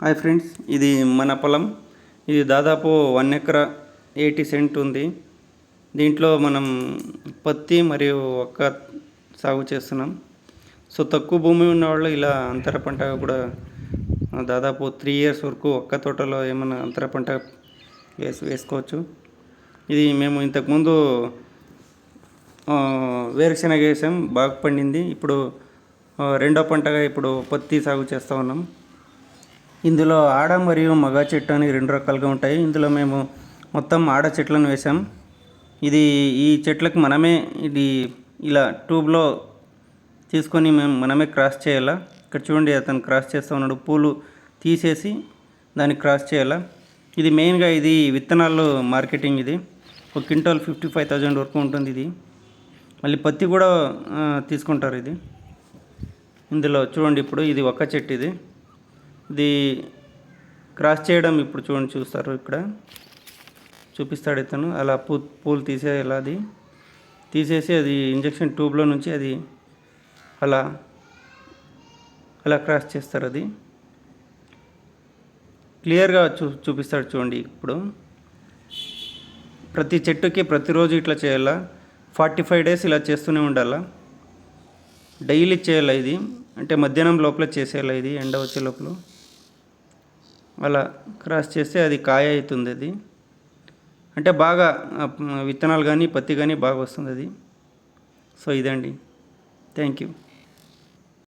Hi friends ఇది మన పొలం. ఇది దాదాపు వన్ ఎకరా ఎయిటీ సెంట్ ఉంది. దీంట్లో మనం పత్తి మరియు ఒక్క సాగు చేస్తున్నాం. సో తక్కువ భూమి ఉన్న వాళ్ళు ఇలా అంతర పంట కూడా దాదాపు త్రీ ఇయర్స్ వరకు ఒక్క తోటలో ఏమైనా అంతర పంట వేసి వేసుకోవచ్చు. ఇది మేము ఇంతకుముందు వేరుశెనగ వేసాం బాగా పండింది. ఇప్పుడు రెండో పంటగా ఇప్పుడు పత్తి సాగు చేస్తూ ఉన్నాం. ఇందులో ఆడ మరియు మగ చెట్టు అని రెండు రకాలుగా ఉంటాయి. ఇందులో మేము మొత్తం ఆడ చెట్లను వేసాం ఇది ఈ చెట్లకు మనమే ఇది ఇలా ట్యూబ్లో తీసుకొని మేము మనమే క్రాస్ చేయాలా? ఇక్కడ చూడండి అతను క్రాస్ చేస్తూ ఉన్నాడు. పూలు తీసేసి దాన్ని క్రాస్ చేయాలా? ఇది మెయిన్గా ఇది విత్తనాలు మార్కెటింగ్ ఇది. ఒక క్వింటాల్ ఫిఫ్టీ ఫైవ్ థౌజండ్ వరకు ఉంటుంది ఇది. మళ్ళీ పత్తి కూడా తీసుకుంటారు ఇది. ఇందులో చూడండి ఇప్పుడు ఇది ఒక్క చెట్టు ఇది. ఇది క్రాస్ చేయడం ఇప్పుడు చూడండి చూస్తారు ఇక్కడ. చూపిస్తాడు ఇతను. అలా పూ పూలు తీసేయాలి అది? తీసేసి అది ఇంజక్షన్ ట్యూబ్లో నుంచి అది అలా అలా క్రాస్ చేస్తారు అది. క్లియర్గా చూ చూపిస్తాడు చూడండి ఇప్పుడు. ప్రతి చెట్టుకి ప్రతిరోజు ఇట్లా చేయాలా? ఫార్టీ ఫైవ్ డేస్ ఇలా చేస్తూనే ఉండాలా? డైలీ చేయాలి ఇది? అంటే మధ్యాహ్నం లోపల చేసేయాలి ఇది? ఎండ వచ్చే లోపల? అలా క్రాస్ చేస్తే అది కాయ అవుతుంది అది. అంటే బాగా విత్తనాలు కానీ పత్తి కానీ బాగా వస్తుంది అది. సో ఇదండి. Thank you.